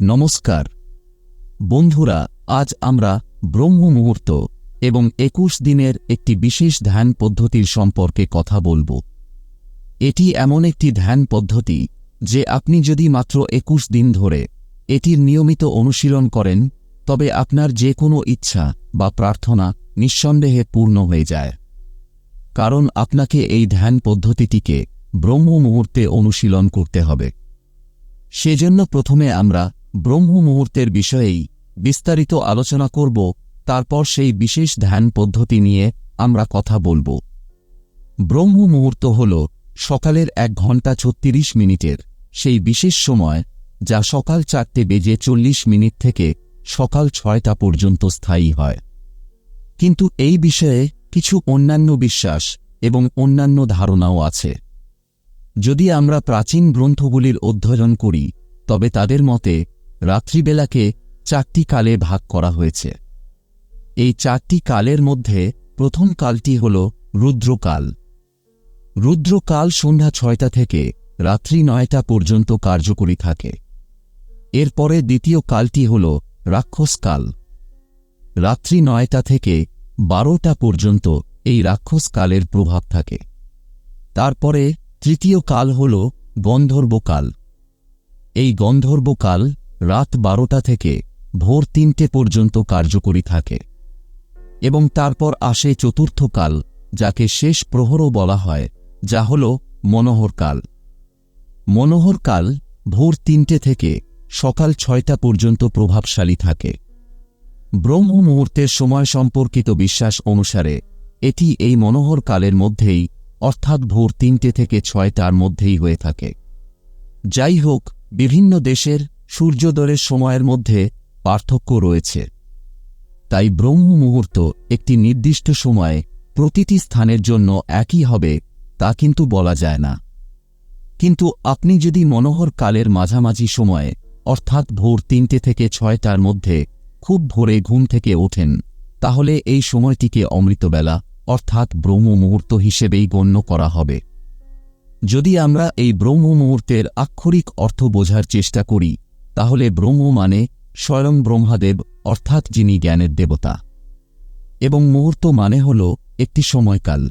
নমস্কার। বন্ধুরা, আজ আমরা ব্রহ্ম মুহূর্ত এবং একুশ দিনের একটি বিশেষ ধ্যান পদ্ধতির সম্পর্কে কথা বলব। এটি এমন একটি ধ্যান পদ্ধতি যে আপনি যদি মাত্র একুশ দিন ধরে এটির নিয়মিত অনুশীলন করেন, তবে আপনার যে কোনো ইচ্ছা বা প্রার্থনা নিঃসন্দেহে পূর্ণ হয়ে যায়। কারণ আপনাকে এই ধ্যান পদ্ধতিটিকে ব্রহ্ম মুহূর্তে অনুশীলন করতে হবে। সেজন্য প্রথমে আমরা ব্রহ্ম মুহূর্তের বিষয়েই বিস্তারিত আলোচনা করব, তারপর সেই বিশেষ ধ্যান পদ্ধতি নিয়ে আমরা কথা বলব। ব্রহ্ম মুহূর্ত হল সকালের এক ঘণ্টা ছত্রিশ মিনিটের সেই বিশেষ সময় যা সকাল চারটে বেজে চল্লিশ মিনিট থেকে সকাল ছয়টা পর্যন্ত স্থায়ী হয়। কিন্তু এই বিষয়ে কিছু অন্যান্য বিশ্বাস এবং অন্যান্য ধারণাও আছে। যদি আমরা প্রাচীন গ্রন্থগুলির অধ্যয়ন করি, তবে তাদের মতে রাত্রিবেলাকে চারটি কালে ভাগ করা হয়েছে। এই চারটি কালের মধ্যে প্রথম কালটি হল রুদ্রকাল। রুদ্রকাল সন্ধ্যা ছয়টা থেকে রাত্রি নয়টা পর্যন্ত কার্যকরী থাকে। এরপরে দ্বিতীয় কালটি হল রাক্ষসকাল। রাত্রি নয়টা থেকে বারোটা পর্যন্ত এই রাক্ষসকালের প্রভাব থাকে। তারপরে তৃতীয় কাল হল গন্ধর্বকাল। এই গন্ধর্বকাল রাত বারোটা থেকে ভোর তিনটে পর্যন্ত কার্যকরী থাকে এবং তারপর আসে চতুর্থ কাল, যাকে শেষ প্রহরও বলা হয়, যা হল মনোহরকাল মনোহরকাল ভোর তিনটে থেকে সকাল ছয়টা পর্যন্ত প্রভাবশালী থাকে। ব্রহ্ম মুহূর্তের সময় সম্পর্কিত বিশ্বাস অনুসারে, এটি এই মনোহর কালের মধ্যেই, অর্থাৎ ভোর তিনটে থেকে ছয়টার মধ্যেই হয়ে থাকে। যাই হোক, বিভিন্ন দেশের সূর্যোদয়ের সময়ের মধ্যে পার্থক্য রয়েছে। তাই ব্রহ্ম মুহূর্ত একটি নির্দিষ্ট সময়ে প্রতিটি স্থানের জন্য একই হবে, তা কিন্তু বলা যায় না। কিন্তু আপনি যদি মনোহর কালের মাঝামাঝি সময়ে, অর্থাৎ ভোর তিনটে থেকে ছয়টার মধ্যে, খুব ভোরে ঘুম থেকে ওঠেন, তাহলে এই সময়টিকে অমৃতবেলা, অর্থাৎ ব্রহ্ম মুহূর্ত হিসেবেই গণ্য করা হবে। যদি আমরা এই ব্রহ্ম মুহূর্তের আক্ষরিক অর্থ বোঝার চেষ্টা করি তাহলে ব্রহ্ম মানে স্বয়ং ব্রহ্মাদেব, অর্থাৎ যিনি জ্ঞানের দেবতা। এবং মুহূর্ত মানে হল একটি সময়কাল।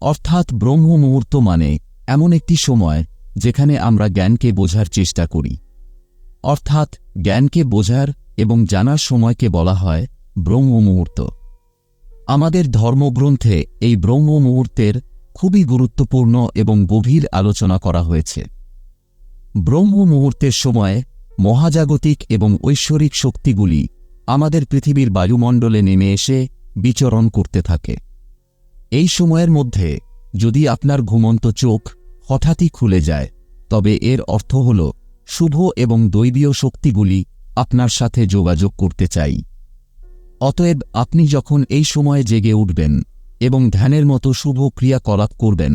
অর্থাৎ ব্রহ্ম মুহূর্ত মানে এমন একটি সময় যেখানে আমরা জ্ঞানকে বোঝার চেষ্টা করি। অর্থাৎ জ্ঞানকে বোঝার এবং জানার সময়কে বলা হয় ব্রহ্ম মুহূর্ত। আমাদের ধর্মগ্রন্থে এই ব্রহ্ম মুহূর্তের খুবই গুরুত্বপূর্ণ এবং গভীর আলোচনা করা হয়েছে। ব্রহ্ম মুহূর্তের সময়ে মহাজাগতিক এবং ঐশ্বরিক শক্তিগুলি আমাদের পৃথিবীর বায়ুমণ্ডলে নেমে এসে বিচরণ করতে থাকে। এই সময়ের মধ্যে যদি আপনার ঘুমন্ত চোখ হঠাৎই খুলে যায়, তবে এর অর্থ হল শুভ এবং দৈবীয় শক্তিগুলি আপনার সাথে যোগাযোগ করতে চাই। অতএব আপনি যখন এই সময়ে জেগে উঠবেন এবং ধ্যানের মতো শুভ ক্রিয়াকলাপ করবেন,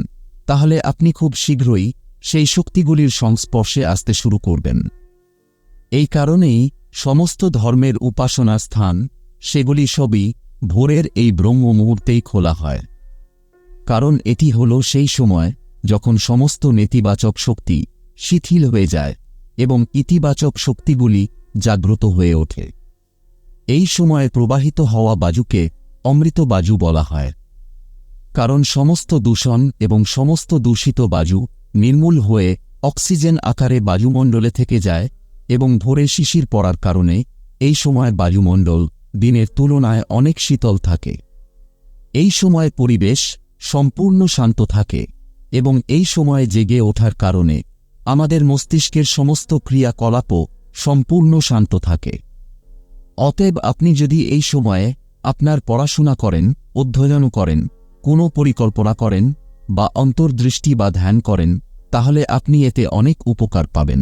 তাহলে আপনি খুব শীঘ্রই সেই শক্তিগুলির সংস্পর্শে আসতে শুরু করবেন। এই কারণেই সমস্ত ধর্মের উপাসনা স্থান, সেগুলি সবই ভোরের এই ব্রহ্ম মুহূর্তেই খোলা হয়। কারণ এটি হল সেই সময় যখন সমস্ত নেতিবাচক শক্তি শিথিল হয়ে যায় এবং ইতিবাচক শক্তিগুলি জাগ্রত হয়ে ওঠে। এই সময়ে প্রবাহিত হওয়া বাজুকে অমৃত বাজু বলা হয়। কারণ সমস্ত দূষণ এবং সমস্ত দূষিত বাজু নির্মূল হয়ে অক্সিজেন আকারে বায়ুমণ্ডলে থেকে যায় এবং ভোরে শিশির পড়ার কারণে এই সময় বায়ুমণ্ডল দিনের তুলনায় অনেক শীতল থাকে। এই সময় পরিবেশ সম্পূর্ণ শান্ত থাকে এবং এই সময়ে জেগে ওঠার কারণে আমাদের মস্তিষ্কের সমস্ত ক্রিয়াকলাপও সম্পূর্ণ শান্ত থাকে। অতএব আপনি যদি এই সময়ে আপনার পড়াশোনা করেন, অধ্যয়ন করেন, কোনো পরিকল্পনা করেন বা অন্তর্দৃষ্টি বা ধ্যান করেন, তাহলে আপনি এতে অনেক উপকার পাবেন।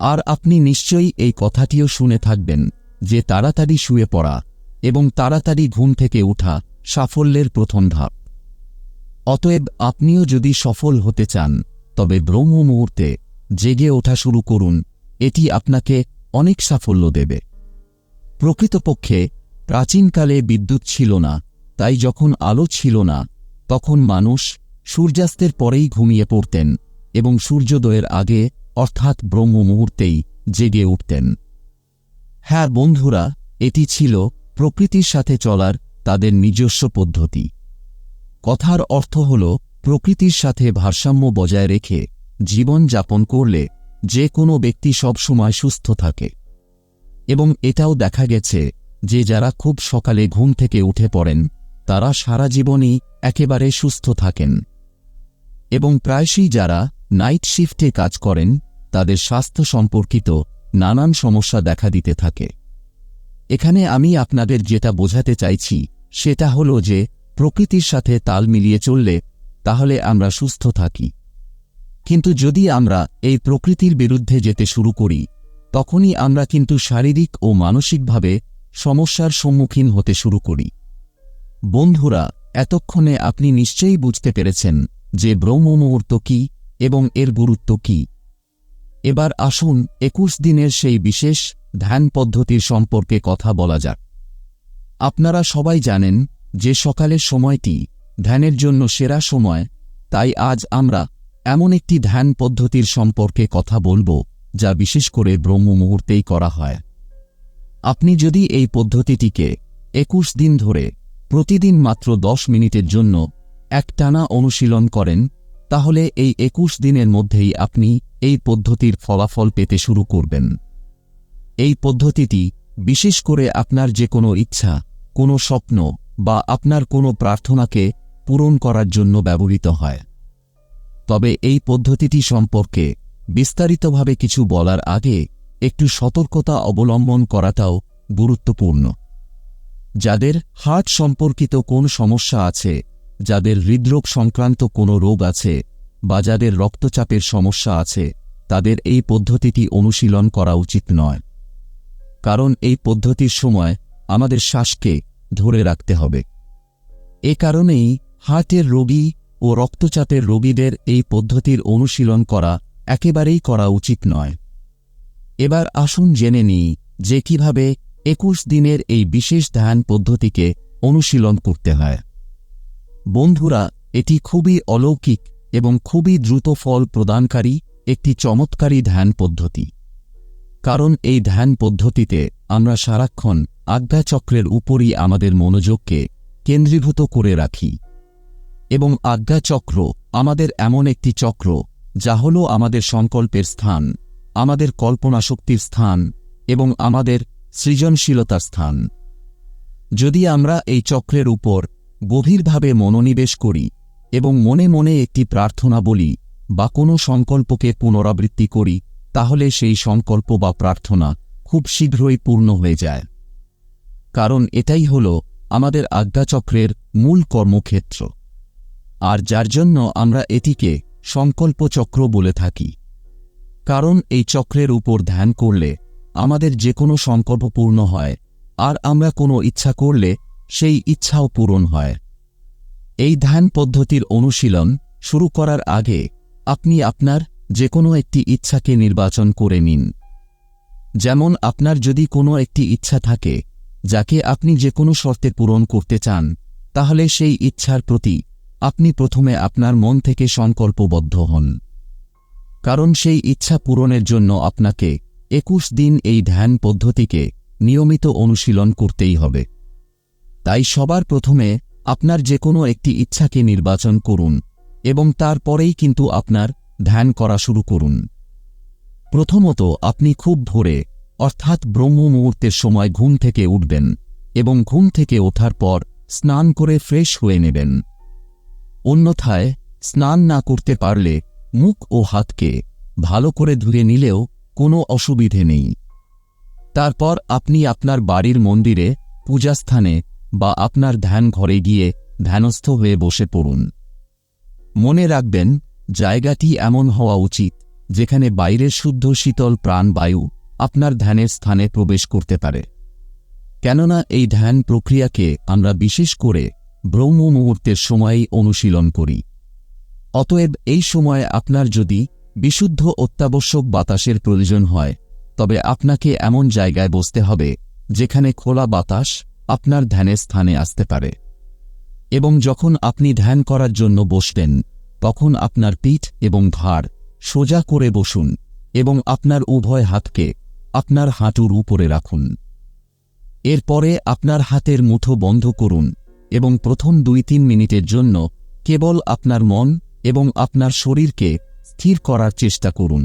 আর আপনি নিশ্চয়ই এই কথাটিও শুনে থাকবেন যে তাড়াতাড়ি শুয়ে পড়া এবং তাড়াতাড়ি ঘুম থেকে ওঠা সাফল্যের প্রথম ধাপ। অতএব আপনিও যদি সফল হতে চান, তবে ব্রহ্ম মুহূর্তে জেগে ওঠা শুরু করুন, এটি আপনাকে অনেক সাফল্য দেবে। প্রকৃতপক্ষে প্রাচীনকালে বিদ্যুৎ ছিল না, তাই যখন আলো ছিল না, তখন মানুষ সূর্যাস্তের পরেই ঘুমিয়ে পড়তেন এবং সূর্যোদয়ের আগে অর্থাৎ ব্রহ্ম মুহূর্তেই জেগে উঠতেন। হ্যাঁ বন্ধুরা, এটি ছিল প্রকৃতির সাথে চলার তাদের নিজস্ব পদ্ধতি। কথার অর্থ হল প্রকৃতির সাথে ভারসাম্য বজায় রেখে জীবন যাপন করলে যে কোনো ব্যক্তি সবসময় সুস্থ থাকে। এবং এটাও দেখা গেছে যে যারা খুব সকালে ঘুম থেকে উঠে পড়েন, তারা সারা জীবনই একেবারে সুস্থ থাকেন। এবং প্রায়শই যারা নাইট শিফটে কাজ করেন তাদের স্বাস্থ্য সম্পর্কিত নানান সমস্যা দেখা দিতে থাকে। এখানে আমি আপনাদের যেটা বোঝাতে চাইছি, সেটা হল যে, প্রকৃতির সাথে তাল মিলিয়ে চললে, তাহলে আমরা সুস্থ থাকি। কিন্তু যদি আমরা এই প্রকৃতির বিরুদ্ধে যেতে শুরু করি, তখনই আমরা কিন্তু শারীরিক ও মানসিকভাবে সমস্যার সম্মুখীন হতে শুরু করি। বন্ধুরা, এতক্ষণে আপনি নিশ্চয়ই বুঝতে পেরেছেন যে ব্রহ্ম মুহূর্ত কি এবং এর গুরুত্ব কি। এবার আসুন একুশ দিনের সেই বিশেষ ধ্যান পদ্ধতির সম্পর্কে কথা বলা যাক। আপনারা সবাই জানেন যে সকালের সময়টি ধ্যানের জন্য সেরা সময়, তাই আজ আমরা এমন একটি ধ্যান পদ্ধতির সম্পর্কে কথা বলব যা বিশেষ করে ব্রহ্ম মুহূর্তেই করা হয়। আপনি যদি এই পদ্ধতিটিকে একুশ দিন ধরে প্রতিদিন মাত্র দশ মিনিটের জন্য একটানা অনুশীলন করেন তাহলে এই একুশ দিনের মধ্যেই আপনি এই পদ্ধতির ফলাফল পেতে শুরু করবেন। এই পদ্ধতিটি বিশেষ করে আপনার যে কোনো ইচ্ছা, কোনো স্বপ্ন বা আপনার কোনো প্রার্থনাকে পূরণ করার জন্য ব্যবহৃত হয়। তবে এই পদ্ধতিটি সম্পর্কে বিস্তারিতভাবে কিছু বলার আগে একটু সতর্কতা অবলম্বন করাটাও গুরুত্বপূর্ণ। যাদের হার্ট সম্পর্কিত কোন সমস্যা আছে যাদের হৃদরোগ সংক্রান্ত কোনো রোগ আছে বা যাদের রক্তচাপের সমস্যা আছে, তাদের এই পদ্ধতিটি অনুশীলন করা উচিত নয়। কারণ এই পদ্ধতির সময় আমাদের শ্বাসকে ধরে রাখতে হবে। এ কারণেই হার্টের রোগী ও রক্তচাপের রোগীদের এই পদ্ধতির অনুশীলন করা একেবারেই করা উচিত নয়। এবার আসুন জেনে নিই যে কীভাবে একুশ দিনের এই বিশেষ ধ্যান পদ্ধতিকে অনুশীলন করতে হয়। বন্ধুরা, এটি খুবই অলৌকিক এবং খুবই দ্রুত ফল প্রদানকারী একটি চমৎকারী ধ্যান পদ্ধতি। কারণ এই ধ্যান পদ্ধতিতে আমরা সারাক্ষণ আজ্ঞাচক্রের উপরই আমাদের মনোযোগকে কেন্দ্রীভূত করে রাখি এবং আজ্ঞাচক্র আমাদের এমন একটি চক্র যা হল আমাদের সংকল্পের স্থান, আমাদের কল্পনাশক্তির স্থান এবং আমাদের সৃজনশীলতার স্থান। যদি আমরা এই চক্রের উপর গভীরভাবে মনোনিবেশ করি এবং মনে মনে একটি প্রার্থনা বলি, বা কোনো সংকল্পকে পুনরাবৃত্তি করি, তাহলে সেই সংকল্প বা প্রার্থনা খুব শীঘ্রই পূর্ণ হয়ে যায়। কারণ এটাই হল আমাদের আজ্ঞাচক্রের মূল কর্মক্ষেত্র। আর যার জন্য আমরা এটিকে সংকল্প চক্র বলে থাকি। কারণ এই চক্রের উপর ধ্যান করলে আমাদের যে কোনো সংকল্প পূর্ণ হয়, আর আমরা কোনো ইচ্ছা করলে সেই ইচ্ছাও পূরণ হয়। এই ধ্যান পদ্ধতির অনুশীলন শুরু করার আগে আপনি আপনার যে কোনো একটি ইচ্ছাকে নির্বাচন করে নিন। যেমন আপনার যদি কোনো একটি ইচ্ছা থাকে, যাকে আপনি যে কোনো শর্তে পূরণ করতে চান, তাহলে সেই ইচ্ছার প্রতি আপনি প্রথমে আপনার মন থেকে সংকল্পবদ্ধ হন। কারণ সেই ইচ্ছা পূরণের জন্য আপনাকে একুশ দিন এই ধ্যান পদ্ধতিকে নিয়মিত অনুশীলন করতেই হবে। তাই সবার প্রথমে আপনার যে কোনো একটি ইচ্ছাকে নির্বাচন করুন এবং তারপরেই কিন্তু আপনার ধ্যান করা শুরু করুন। প্রথমত আপনি খুব ভোরে, অর্থাৎ ব্রহ্ম মুহূর্তের সময় ঘুম থেকে উঠবেন এবং ঘুম থেকে ওঠার পর স্নান করে ফ্রেশ হয়ে নেবেন। অন্যথায় স্নান না করতে পারলে মুখ ও হাতকে ভালো করে ধুয়ে নিলেও কোনো অসুবিধে নেই। তারপর আপনি আপনার বাড়ির মন্দিরে, পূজাস্থানে বা আপনার ধ্যান ঘরে গিয়ে ধ্যানস্থ হয়ে বসে পড়ুন। মনে রাখবেন, জায়গাটি এমন হওয়া উচিত, যেখানে বাইরের শুদ্ধ শীতল প্রাণবায়ু আপনার ধ্যানের স্থানে প্রবেশ করতে পারে। কেননা এই ধ্যান প্রক্রিয়াকে আমরা বিশেষ করে ব্রহ্ম মুহূর্তের সময়েই অনুশীলন করি। অতএব এই সময়ে আপনার যদি বিশুদ্ধ অত্যাবশ্যক বাতাসের প্রয়োজন হয়, তবে আপনাকে এমন জায়গায় বসতে হবে, যেখানে খোলা বাতাস আপনার ধ্যানের স্থানে আসতে পারে। এবং যখন আপনি ধ্যান করার জন্য বসবেন, তখন আপনার পিঠ এবং ঘাড় সোজা করে বসুন এবং আপনার উভয় হাতকে আপনার হাঁটুর উপরে রাখুন। এরপরে আপনার হাতের মুঠো বন্ধ করুন এবং প্রথম দুই তিন মিনিটের জন্য কেবল আপনার মন এবং আপনার শরীরকে স্থির করার চেষ্টা করুন।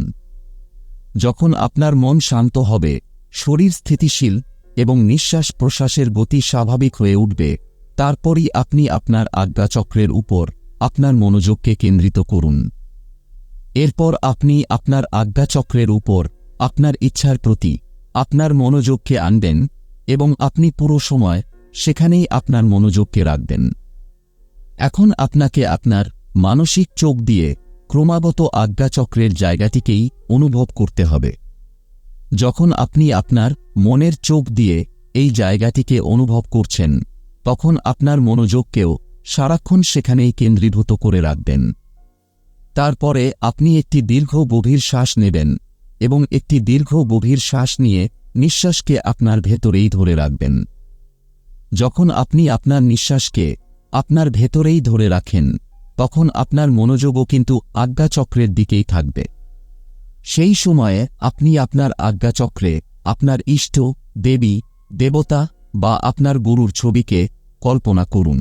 যখন আপনার মন শান্ত হবে, শরীর স্থিতিশীল এবং নিঃশ্বাস প্রশ্বাসের গতি স্বাভাবিক হয়ে উঠবে। তারপরই আপনি আপনার আজ্ঞাচক্রের উপর আপনার মনোযোগকে কেন্দ্রিত করুন। এরপর আপনি আপনার আজ্ঞাচক্রের উপর আপনার ইচ্ছার প্রতি আপনার মনোযোগকে আনবেন এবং আপনি পুরো সময় সেখানেই আপনার মনোযোগকে রাখবেন। এখন আপনাকে আপনার মানসিক চোখ দিয়ে ক্রমাগত আজ্ঞাচক্রের জায়গাটিকেই অনুভব করতে হবে। যখন আপনি আপনার মনের চোখ দিয়ে এই জায়গাটিকে অনুভব করছেন, তখন আপনার মনোযোগকেও সারাক্ষণ সেখানেই কেন্দ্রীভূত করে রাখবেন। তারপরে আপনি একটি দীর্ঘ গভীর শ্বাস নেবেন এবং একটি দীর্ঘ গভীর শ্বাস নিয়ে নিঃশ্বাসকে আপনার ভেতরেই ধরে রাখবেন। যখন আপনি আপনার নিঃশ্বাসকে আপনার ভেতরেই ধরে রাখেন, তখন আপনার মনোযোগও কিন্তু আজ্ঞাচক্রের দিকেই থাকবে। সেই সময়ে আপনি আপনার আজ্ঞাচক্রে আপনার ইষ্ট, দেবী, দেবতা বা আপনার গুরুর ছবিকে কল্পনা করুন।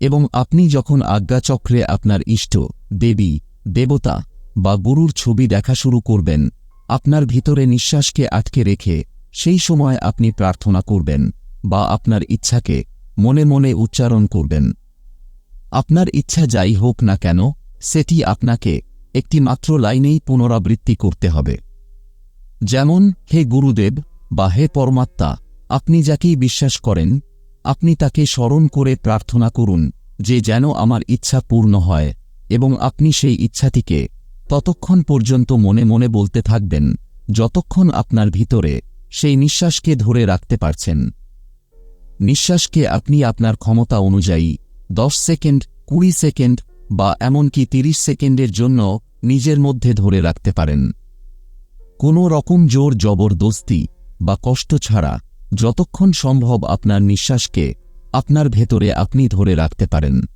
এবং আপনি যখন আজ্ঞাচক্রে আপনার ইষ্ট, দেবী, দেবতা বা গুরুর ছবি দেখা শুরু করবেন, আপনার ভিতরে নিঃশ্বাসকে আটকে রেখে সেই সময় আপনি প্রার্থনা করবেন বা আপনার ইচ্ছাকে মনে মনে উচ্চারণ করবেন। আপনার ইচ্ছা যাই হোক না কেন, সেটি আপনাকে একটি মাত্র লাইনেই পুনরাবৃত্তি করতে হবে। যেমন, হে গুরুদেব বা হে পরমাত্মা, আপনি যাকেই বিশ্বাস করেন, আপনি তাকে স্মরণ করে প্রার্থনা করুন যে যেন আমার ইচ্ছা পূর্ণ হয় এবং আপনি সেই ইচ্ছাটিকে ততক্ষণ পর্যন্ত মনে মনে বলতে থাকবেন, যতক্ষণ আপনার ভিতরে সেই নিঃশ্বাসকে ধরে রাখতে পারছেন। নিঃশ্বাসকে আপনি আপনার ক্ষমতা অনুযায়ী দশ সেকেন্ড, কুড়ি সেকেন্ড বা এমনকি তিরিশ সেকেন্ডের জন্য নিজের মধ্যে ধরে রাখতে পারেন। কোনো রকম জোর জবরদস্তি বা কষ্ট ছাড়া যতক্ষণ সম্ভব আপনার নিঃশ্বাসকে আপনার ভেতরে আপনি ধরে রাখতে পারেন।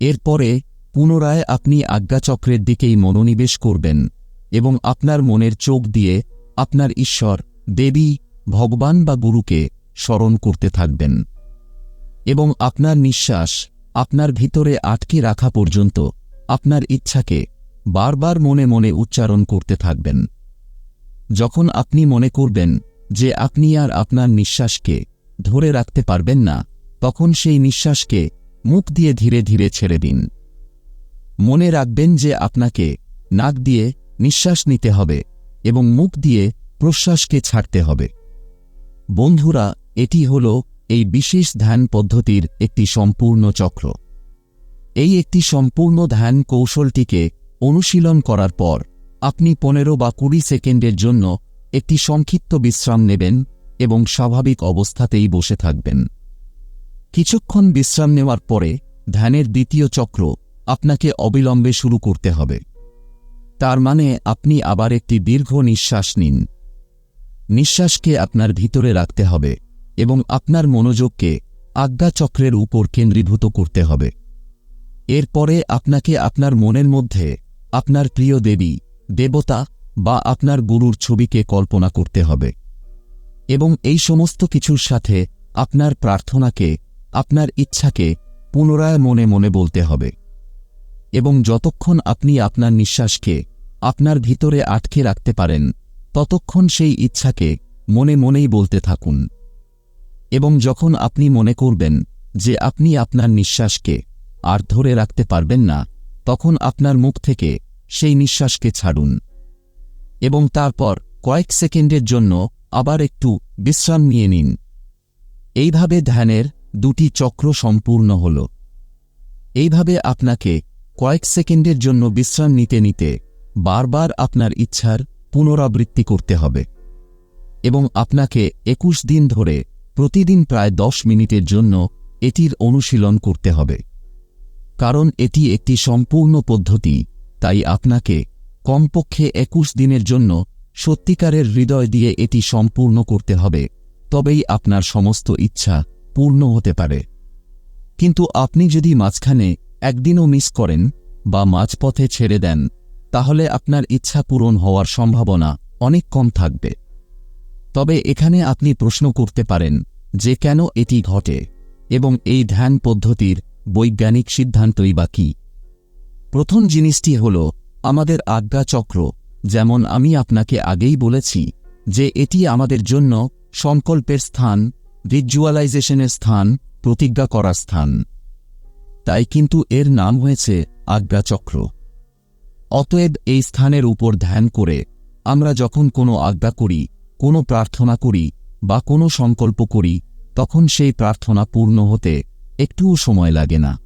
এরপরে পুনরায় আপনি আজ্ঞাচক্রের দিকেই মনোনিবেশ করবেন এবং আপনার মনের চোখ দিয়ে আপনার ঈশ্বর, দেবী, ভগবান বা গুরুকে স্মরণ করতে থাকবেন এবং আপনার নিঃশ্বাস আপনার ভিতরে আটকে রাখা পর্যন্ত আপনার ইচ্ছাকে বারবার মনে মনে উচ্চারণ করতে থাকবেন। যখন আপনি মনে করবেন যে আপনি আর আপনার নিঃশ্বাসকে ধরে রাখতে পারবেন না, তখন সেই নিঃশ্বাসকে মুখ দিয়ে ধীরে ধীরে ছেড়ে দিন। মনে রাখবেন যে আপনাকে নাক দিয়ে নিঃশ্বাস নিতে হবে এবং মুখ দিয়ে প্রশ্বাসকে ছাড়তে হবে। বন্ধুরা, এটি হল এই বিশেষ ধ্যান পদ্ধতির একটি সম্পূর্ণ চক্র। এই একটি সম্পূর্ণ ধ্যান কৌশলটিকে অনুশীলন করার পর আপনি পনেরো বা কুড়ি সেকেন্ডের জন্য একটি সংক্ষিপ্ত বিশ্রাম নেবেন এবং স্বাভাবিক অবস্থাতেই বসে থাকবেন। কিছুক্ষণ বিশ্রাম নেওয়ার পরে ধ্যানের দ্বিতীয় চক্র আপনাকে অবিলম্বে শুরু করতে হবে। তার মানে আপনি আবার একটি দীর্ঘ নিঃশ্বাস নিন। নিঃশ্বাসকে আপনার ভিতরে রাখতে হবে। এবং আপনার মনোযোগকে আজ্ঞাচক্রের উপর কেন্দ্রীভূত করতে হবে। এরপরে আপনাকে আপনার মনের মধ্যে আপনার প্রিয় দেবী, দেবতা বা আপনার গুরুর ছবিকে কল্পনা করতে হবে এবং এই সমস্ত কিছুর সাথে আপনার প্রার্থনাকে, আপনার ইচ্ছাকে পুনরায় মনে মনে বলতে হবে এবং যতক্ষণ আপনি আপনার নিঃশ্বাসকে আপনার ভিতরে আটকে রাখতে পারেন, ততক্ষণ সেই ইচ্ছাকে মনে মনেই বলতে থাকুন। এবং যখন আপনি মনে করবেন যে আপনি আপনার নিঃশ্বাসকে আর ধরে রাখতে পারবেন না, তখন আপনার মুখ থেকে সেই নিঃশ্বাসকে ছাড়ুন। এবং তারপর কয়েক সেকেন্ডের জন্য আবার একটু বিশ্রাম নিয়ে নিন। এইভাবে ধ্যানের দুটি চক্র সম্পূর্ণ হল। এইভাবে আপনাকে কয়েক সেকেন্ডের জন্য বিশ্রাম নিতে নিতে বারবার আপনার ইচ্ছার পুনরাবৃত্তি করতে হবে। এবং আপনাকে একুশ দিন ধরে প্রতিদিন প্রায় দশ মিনিটের জন্য এটির অনুশীলন করতে হবে। কারণ এটি একটি সম্পূর্ণ পদ্ধতি, তাই আপনাকে কমপক্ষে একুশ দিনের জন্য সত্যিকারের হৃদয় দিয়ে এটি সম্পূর্ণ করতে হবে, তবেই আপনার সমস্ত ইচ্ছা পূর্ণ হতে পারে। কিন্তু আপনি যদি মাঝখানে একদিনও মিস করেন বা মাঝপথে ছেড়ে দেন, তাহলে আপনার ইচ্ছা পূরণ হওয়ার সম্ভাবনা অনেক কম থাকবে। তবে এখানে আপনি প্রশ্ন করতে পারেন যে কেন এটি ঘটে এবং এই ধ্যান পদ্ধতির বৈজ্ঞানিক সিদ্ধান্তই বা কী? প্রথম জিনিসটি হল আমাদের আজ্ঞা চক্র, যেমন আমি আপনাকে আগেই বলেছি যে এটি আমাদের জন্য সংকল্পের স্থান, ভিজুয়ালাইজেশনের স্থান, প্রতিজ্ঞা করার স্থান। তাই কিন্তু এর নাম হয়েছে আজ্ঞাচক্র অতএব এই স্থানের উপর ধ্যান করে আমরা যখন কোনো আজ্ঞা করি, কোনো প্রার্থনা করি বা কোনো সংকল্প করি, তখন সেই প্রার্থনা পূর্ণ হতে একটুও সময় লাগে না।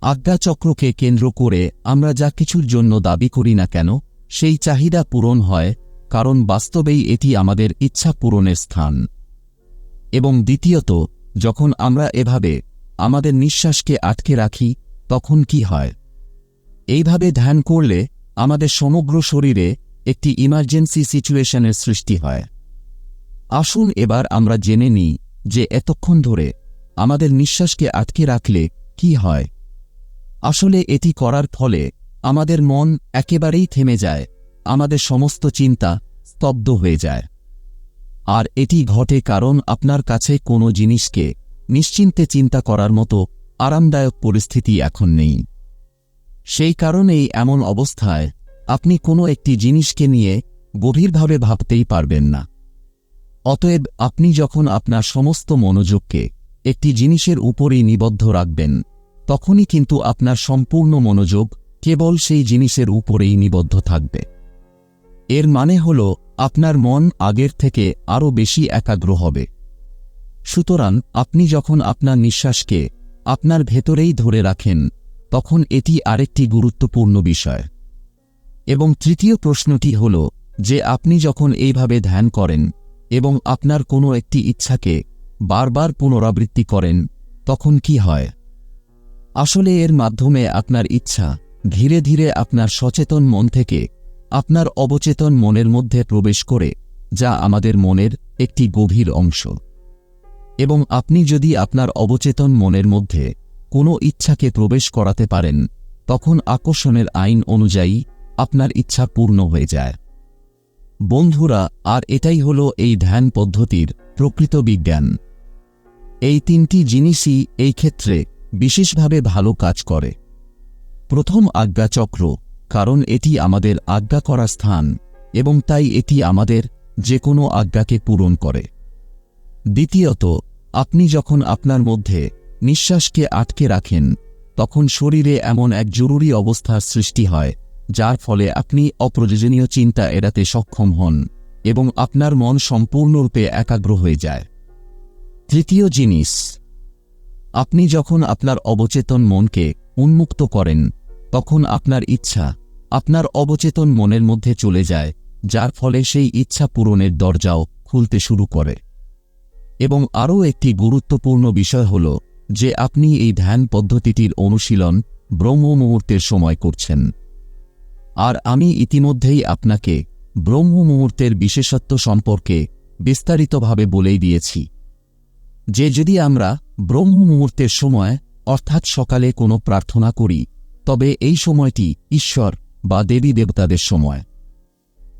আজ্ঞাচক্রকে কেন্দ্র করে আমরা যা কিছুর জন্য দাবি করি না কেন, সেই চাহিদা পূরণ হয়, কারণ বাস্তবেই এটি আমাদের ইচ্ছা পূরণের স্থান। এবং দ্বিতীয়ত, যখন আমরা এভাবে আমাদের নিঃশ্বাসকে আটকে রাখি, তখন কি হয়? এইভাবে ধ্যান করলে আমাদের সমগ্র শরীরে একটি ইমার্জেন্সি সিচুয়েশনের সৃষ্টি হয়। আসুন এবার আমরা জেনে নিই যে এতক্ষণ ধরে আমাদের নিঃশ্বাসকে আটকে রাখলে কি হয়। আসলে এটি করার ফলে আমাদের মন একেবারেই থেমে যায়, আমাদের সমস্ত চিন্তা স্তব্ধ হয়ে যায়। আর এটি ঘটে কারণ আপনার কাছে কোনো জিনিসকে নিশ্চিন্তে চিন্তা করার মতো আরামদায়ক পরিস্থিতি এখন নেই। সেই কারণেই এমন অবস্থায় আপনি কোনো একটি জিনিসকে নিয়ে গভীরভাবে ভাবতেই পারবেন না। অতএব আপনি যখন আপনার সমস্ত মনোযোগকে একটি জিনিসের উপরেই নিবদ্ধ রাখবেন, তখনই কিন্তু আপনার সম্পূর্ণ মনোযোগ কেবল সেই জিনিসের উপরেই নিবদ্ধ থাকবে। এর মানে হল, আপনার মন আগের থেকে আরও বেশি একাগ্র হবে। সুতরাং আপনি যখন আপনার নিঃশ্বাসকে আপনার ভেতরেই ধরে রাখেন, তখন এটি আরেকটি গুরুত্বপূর্ণ বিষয়। এবং তৃতীয় প্রশ্নটি হল যে আপনি যখন এইভাবে ধ্যান করেন এবং আপনার কোনো একটি ইচ্ছাকে বারবার পুনরাবৃত্তি করেন, তখন কি হয়? আসলে এর মাধ্যমে আপনার ইচ্ছা ধীরে ধীরে আপনার সচেতন মন থেকে আপনার অবচেতন মনের মধ্যে প্রবেশ করে, যা আমাদের মনের একটি গভীর অংশ। এবং আপনি যদি আপনার অবচেতন মনের মধ্যে কোনো ইচ্ছাকে প্রবেশ করাতে পারেন, তখন আকর্ষণের আইন অনুযায়ী আপনার ইচ্ছা পূর্ণ হয়ে যায়। বন্ধুরা, আর এটাই হল এই ধ্যান পদ্ধতির প্রকৃত বিজ্ঞান। এই তিনটি জিনিসই এই ক্ষেত্রে বিশেষভাবে ভালো কাজ করে। প্রথম আজ্ঞাচক্র, কারণ এটি আমাদের আজ্ঞা করা স্থান এবং তাই এটি আমাদের যে কোনো আজ্ঞাকে পূরণ করে। দ্বিতীয়ত, আপনি যখন আপনার মধ্যে নিঃশ্বাসকে আটকে রাখেন, তখন শরীরে এমন এক জরুরি অবস্থার সৃষ্টি হয় যার ফলে আপনি অপ্রয়োজনীয় চিন্তা এড়াতে সক্ষম হন এবং আপনার মন সম্পূর্ণরূপে একাগ্র হয়ে যায়। তৃতীয় জিনিস, আপনি যখন আপনার অবচেতন মনকে উন্মুক্ত করেন, তখন আপনার ইচ্ছা আপনার অবচেতন মনের মধ্যে চলে যায়, যার ফলে সেই ইচ্ছা পূরণের দরজাও খুলতে শুরু করে। এবং আরও একটি গুরুত্বপূর্ণ বিষয় হল যে আপনি এই ধ্যান পদ্ধতিটির অনুশীলন ব্রহ্ম মুহূর্তের সময় করছেন। আর আমি ইতিমধ্যেই আপনাকে ব্রহ্ম মুহূর্তের বিশেষত্ব সম্পর্কে বিস্তারিতভাবে বলেই দিয়েছি। যে যদি আমরা ব্রহ্ম মুহূর্তের সময়, অর্থাৎ সকালে কোনো প্রার্থনা করি, তবে এই সময়টি ঈশ্বর বা দেবী দেবতাদের সময়।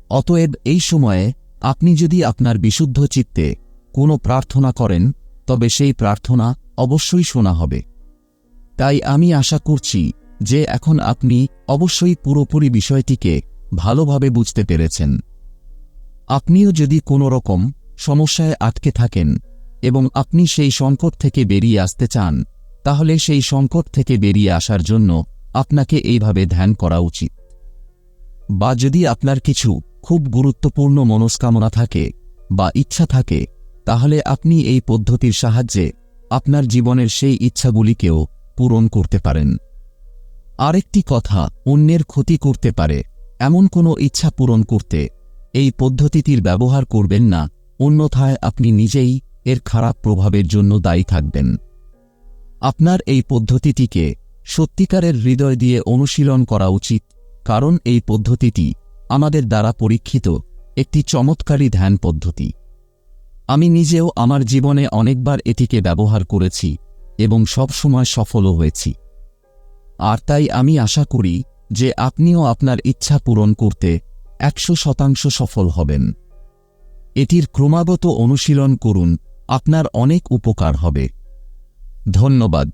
অতএব এই সময়ে আপনি যদি আপনার বিশুদ্ধ চিত্তে কোনো প্রার্থনা করেন, তবে সেই প্রার্থনা অবশ্যই শোনা হবে। তাই আমি আশা করছি যে এখন আপনি অবশ্যই পুরোপুরি বিষয়টিকে ভালোভাবে বুঝতে পেরেছেন। আপনিও যদি কোনো রকম সমস্যায় আটকে থাকেন এবং আপনি সেই সংকট থেকে বেরিয়ে আসতে চান, তাহলে সেই সংকট থেকে বেরিয়ে আসার জন্য আপনাকে এইভাবে ধ্যান করা উচিত। বা যদি আপনার কিছু খুব গুরুত্বপূর্ণ মনস্কামনা থাকে বা ইচ্ছা থাকে, তাহলে আপনি এই পদ্ধতির সাহায্যে আপনার জীবনের সেই ইচ্ছাগুলিকেও পূরণ করতে পারেন। আরেকটি কথা অন্যের ক্ষতি করতে পারে, এমন কোনো ইচ্ছা পূরণ করতে। এই পদ্ধতিটির ব্যবহার করবেন না, অন্যথায় আপনি নিজেই এর খারাপ প্রভাবের জন্য দায়ী থাকবেন। আপনার এই পদ্ধতিটিকে সত্যিকারের হৃদয় দিয়ে অনুশীলন করা উচিত, কারণ এই পদ্ধতিটি আমাদের দ্বারা পরীক্ষিত একটি চমৎকারী ধ্যান পদ্ধতি। আমি নিজেও আমার জীবনে অনেকবার এটিকে ব্যবহার করেছি এবং সবসময় সফলও হয়েছি। আর তাই আমি আশা করি যে আপনিও আপনার ইচ্ছা পূরণ করতে একশো শতাংশ সফল হবেন। এটির ক্রমাগত অনুশীলন করুন, আপনার অনেক উপকার হবে। ধন্যবাদ।